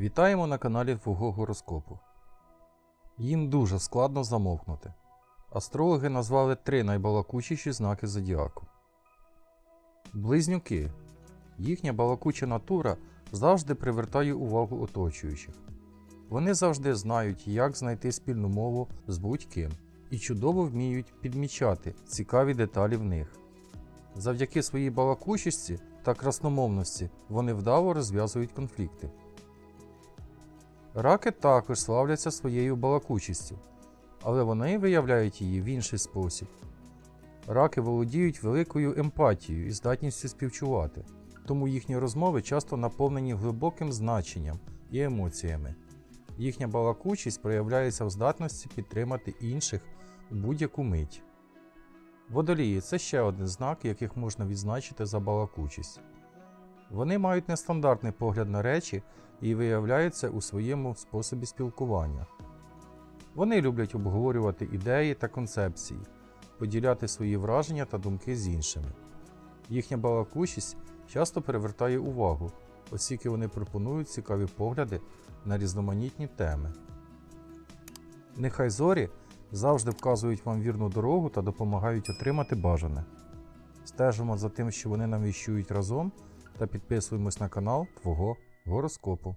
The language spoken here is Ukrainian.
Вітаємо на каналі Твого гороскопу. Їм дуже складно замовкнути. Астрологи назвали три найбалакучіші знаки зодіаку. Близнюки. Їхня балакуча натура завжди привертає увагу оточуючих. Вони завжди знають, як знайти спільну мову з будь-ким і чудово вміють підмічати цікаві деталі в них. Завдяки своїй балакучості та красномовності вони вдало розв'язують конфлікти. Раки також славляться своєю балакучістю, але вони виявляють її в інший спосіб. Раки володіють великою емпатією і здатністю співчувати, тому їхні розмови часто наповнені глибоким значенням і емоціями. Їхня балакучість проявляється в здатності підтримати інших у будь-яку мить. Водолії це ще один знак, яких можна відзначити за балакучість. Вони мають нестандартний погляд на речі і виявляються у своєму способі спілкування. Вони люблять обговорювати ідеї та концепції, поділяти свої враження та думки з іншими. Їхня балакучість часто привертає увагу, оскільки вони пропонують цікаві погляди на різноманітні теми. Нехай зорі завжди вказують вам вірну дорогу та допомагають отримати бажане. Стежимо за тим, що вони нам віщують разом, та підписуємось на канал Твого гороскопу.